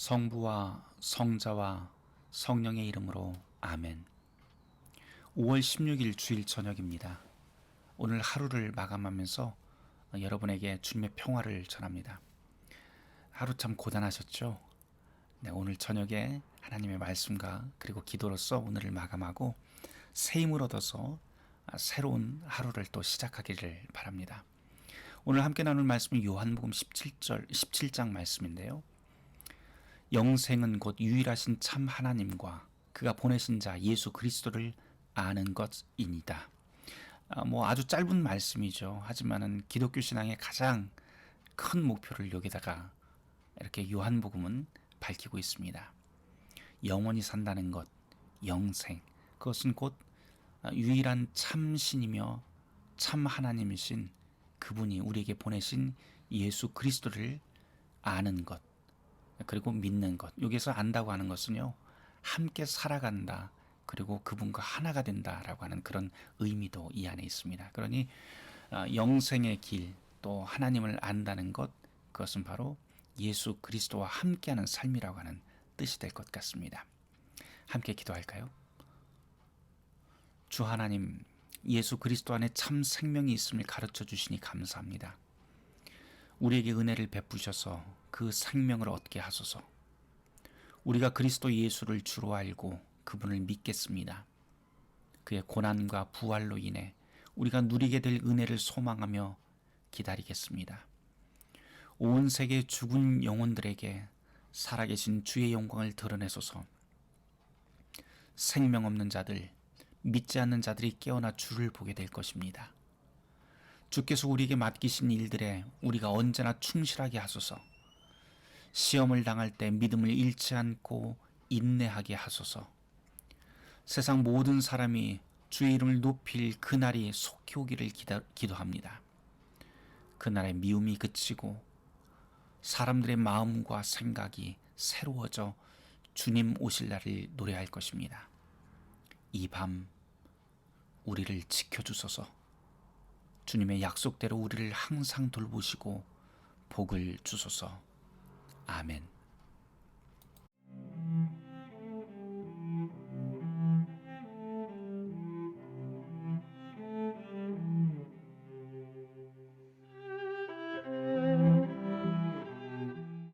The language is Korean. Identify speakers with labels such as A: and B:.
A: 성부와 성자와 성령의 이름으로 아멘. 5월 16일 주일 저녁입니다. 오늘 하루를 마감하면서 여러분에게 주님의 평화를 전합니다. 하루 참 고단하셨죠? 네, 오늘 저녁에 하나님의 말씀과 그리고 기도로서 오늘을 마감하고 새 힘을 얻어서 새로운 하루를 또 시작하기를 바랍니다. 오늘 함께 나눌 말씀은 요한복음 17절 17장 말씀인데요. 영생은 곧 유일하신 참 하나님과 그가 보내신 자 예수 그리스도를 아는 것입니다. 아, 뭐 아주 짧은 말씀이죠. 하지만은 기독교 신앙의 가장 큰 목표를 여기다가 이렇게 요한복음은 밝히고 있습니다. 영원히 산다는 것, 영생. 그것은 곧 유일한 참 신이며 참 하나님이신 그분이 우리에게 보내신 예수 그리스도를 아는 것. 그리고 믿는 것. 여기서 안다고 하는 것은요. 함께 살아간다. 그리고 그분과 하나가 된다라고 하는 그런 의미도 이 안에 있습니다. 그러니 어, 영생의 길, 또 하나님을 안다는 것, 그것은 바로 예수 그리스도와 함께하는 삶이라고 하는 뜻이 될 것 같습니다. 함께 기도할까요? 주 하나님, 예수 그리스도 안에 참 생명이 있음을 가르쳐 주시니 감사합니다. 우리에게 은혜를 베푸셔서 그 생명을 얻게 하소서. 우리가 그리스도 예수를 주로 알고 그분을 믿겠습니다. 그의 고난과 부활로 인해 우리가 누리게 될 은혜를 소망하며 기다리겠습니다. 온 세계 죽은 영혼들에게 살아계신 주의 영광을 드러내소서. 생명 없는 자들, 믿지 않는 자들이 깨어나 주를 보게 될 것입니다. 주께서 우리에게 맡기신 일들에 우리가 언제나 충실하게 하소서. 시험을 당할 때 믿음을 잃지 않고 인내하게 하소서. 세상 모든 사람이 주의 이름을 높일 그날이 속히 오기를 기다, 기도합니다. 그날의 미움이 그치고 사람들의 마음과 생각이 새로워져 주님 오실 날을 노래할 것입니다. 이 밤 우리를 지켜주소서. 주님의 약속대로 우리를 항상 돌보시고 복을 주소서. 아멘.